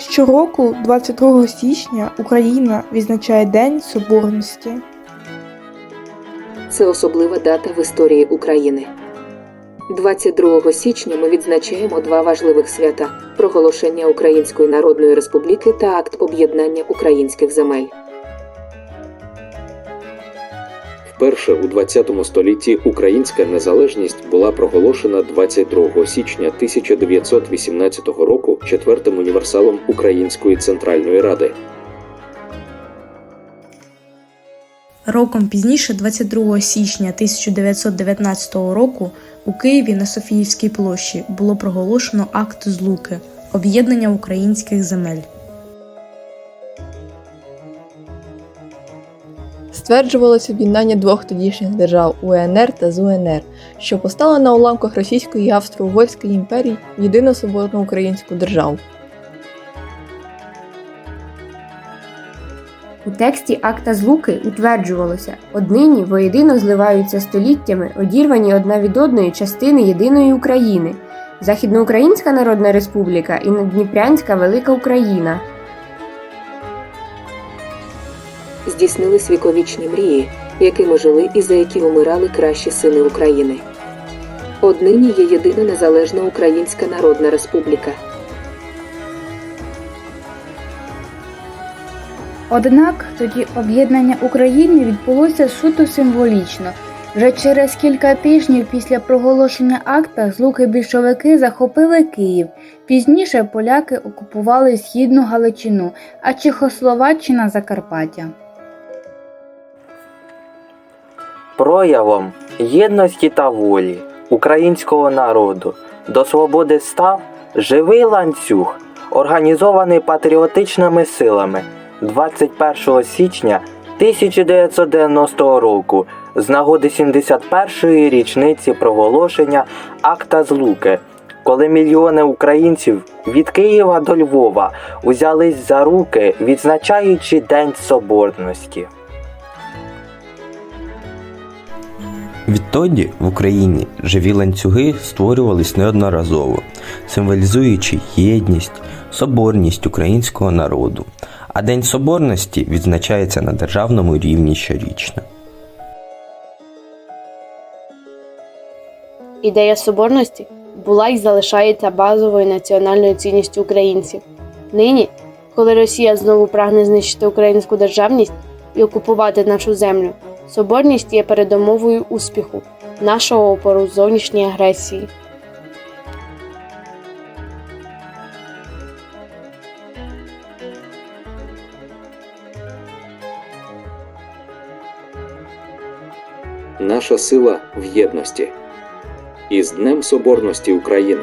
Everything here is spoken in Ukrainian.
Щороку, 22 січня, Україна відзначає День Соборності. Це особлива дата в історії України. 22 січня ми відзначаємо два важливих свята: проголошення Української Народної Республіки та акт об'єднання українських земель. Вперше у 20 столітті українська незалежність була проголошена 22 січня 1918 року четвертим універсалом Української Центральної Ради. Роком пізніше, 22 січня 1919 року, у Києві на Софіївській площі було проголошено акт злуки об'єднання українських земель. Стверджувалося об'єднання двох тодішніх держав УНР та ЗУНР, що постало на уламках Російської і Австро-Угорської імперій в єдину соборну українську державу. У тексті акта злуки утверджувалося однині воєдино зливаються століттями одірвані одна від одної частини єдиної України Західноукраїнська Народна Республіка і Надніпрянська Велика Україна. Здійснились віковічні мрії, якими жили і за які умирали кращі сини України. Однині є єдина незалежна Українська Народна Республіка. Однак тоді об'єднання України відбулося суто символічно. Вже через кілька тижнів після проголошення акта злуки більшовики захопили Київ. Пізніше поляки окупували східну Галичину, а Чехословаччина Закарпаття. Проявом єдності та волі українського народу до свободи став живий ланцюг, організований патріотичними силами 21 січня 1990 року з нагоди 71-ї річниці проголошення Акта Злуки, коли мільйони українців від Києва до Львова узялись за руки, відзначаючи День Соборності. Відтоді в Україні живі ланцюги створювались неодноразово, символізуючи єдність, соборність українського народу. А День Соборності відзначається на державному рівні щорічно. Ідея соборності була і залишається базовою національною цінністю українців. Нині, коли Росія знову прагне знищити українську державність і окупувати нашу землю, соборність є передумовою успіху нашого опору зовнішній агресії. Наша сила в єдності. Із Днем Соборності України!